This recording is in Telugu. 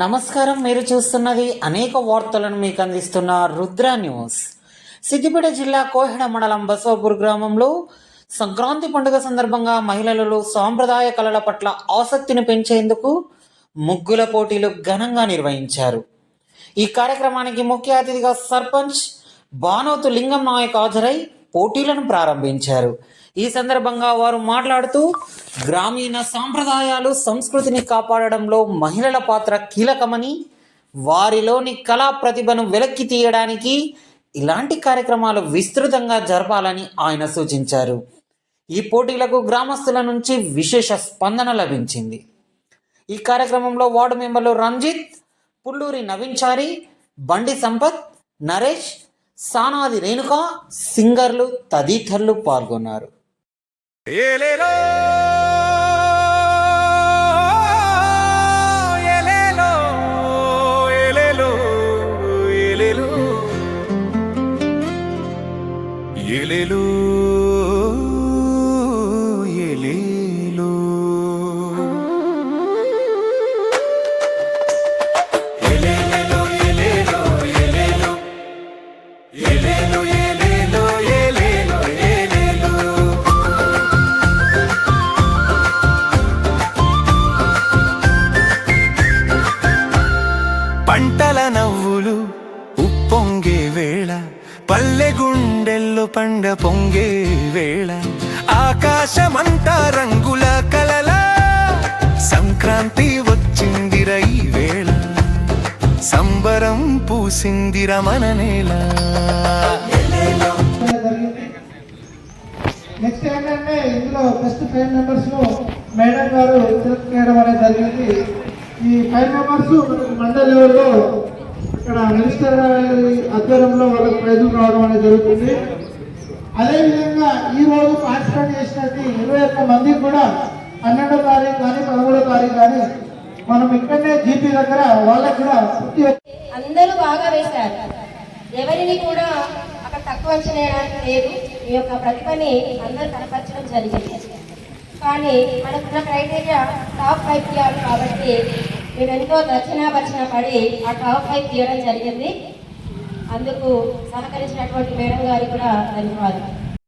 నమస్కారం మీరు చూస్తున్నది అనేక వార్తలను మీకు అందిస్తున్న రుద్ర న్యూస్. సిద్దిపేట జిల్లా కోహెడ మండలం బసవపూర్ గ్రామంలో సంక్రాంతి పండుగ సందర్భంగా మహిళలలో సాంప్రదాయ కళల పట్ల ఆసక్తిని పెంచేందుకు ముగ్గుల పోటీలు ఘనంగా నిర్వహించారు. ఈ కార్యక్రమానికి ముఖ్య అతిథిగా సర్పంచ్ బానోతు లింగం నాయక్ హాజరై పోటీలను ప్రారంభించారు. ఈ సందర్భంగా వారు మాట్లాడుతూ గ్రామీణ సాంప్రదాయాలు సంస్కృతిని కాపాడడంలో మహిళల పాత్ర కీలకమని వారిలోని కళా ప్రతిభను వెలక్కి తీయడానికి ఇలాంటి కార్యక్రమాలు విస్తృతంగా జరపాలని ఆయన సూచించారు. ఈ పోటీలకు గ్రామస్తుల నుంచి విశేష స్పందన లభించింది. ఈ కార్యక్రమంలో వార్డు మెంబర్లు రంజిత్ పుల్లూరి నవీన్చారి బండి సంపత్ నరేష్ సానాది రేణుక సింగర్లు తదితరులు పాల్గొన్నారు. ఏలేలు పంటల నవ్వులు ఉప్పొంగే వేళ పల్లె గుండెల్లో పండ పొంగే వేళ ఆకాశమంతా రంగుల కలల సంక్రాంతి వచ్చిందిర ఈ వేళ సంబరం పూసిందిర మన నేల. నెక్స్ట్ ఏంటంటే ఇందులో ఫస్ట్ ఫైవ్ మెంబర్స్లో మేడం గారు సెలెక్ట్ అనేది జరిగింది. ఈ ఫైవ్ మెంబర్స్ మనకి మండల లెవెల్లో ఇక్కడ మినిస్టర్ గారి ఆధ్వర్యంలో వాళ్ళకి ప్రైజులు రావడం అనేది జరుగుతుంది. అదేవిధంగా ఈ రోజు పార్టిసిపేట్ చేసినట్టు ఇరవై ఒక్క మందికి కూడా పన్నెండో తారీఖు కానీ పదమూడో తారీఖు కానీ మనం ఇక్కడనే జీపీ దగ్గర వాళ్ళకి కూడా అందరూ బాగా వేశారు. ఎవరిని కూడా అక్కడ తక్కువ అంచనా లేదు. ఈ యొక్క ప్రతిభని అందరూ కనపరచడం జరిగింది. కానీ మనకున్న క్రైటీరియా టాప్ ఫైవ్ తీయాలి కాబట్టి మేము ఎంతో దర్శన పడి ఆ టాప్ ఫైవ్ తీయడం జరిగింది. అందుకు సహకరించినటువంటి మేడం గారికి కూడా ధన్యవాదాలు.